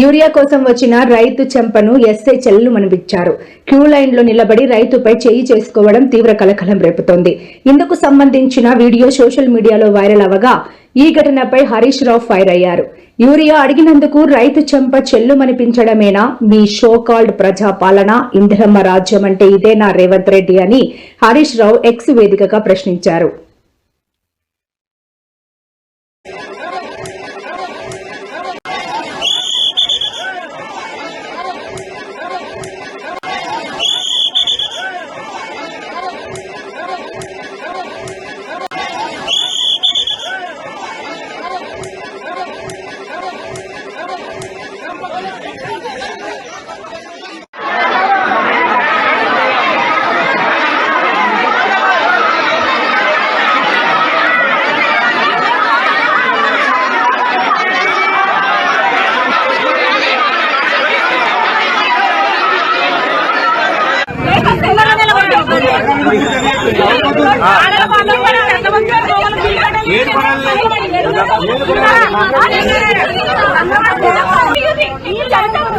Urea కోసం వచ్చిన రైతు చెంపను ఎస్ఐ చెల్లు మనిపించారు క్యూ లైన్లో నిలబడి రైతుపై చేయి చేసుకోవడం తీవ్ర కలకలం రేపుతోంది. ఇందుకు సంబంధించిన వీడియో సోషల్ మీడియాలో వైరల్ అవగా ఈ ఘటనపై హరీష్ రావు ఫైర్ అయ్యారు. యూరియా అడిగినందుకు రైతు చెంప చెల్లుమనిపించడమేనా మీ షో కాల్డ్ ప్రజాపాలన ఇందిరమ్మ రాజ్యం అంటే ఇదేనా రేవంత్ రెడ్డి అని హరీష్ రావు ఎక్స్ వేదికగా ప్రశ్నించారు. ఏడు పనులు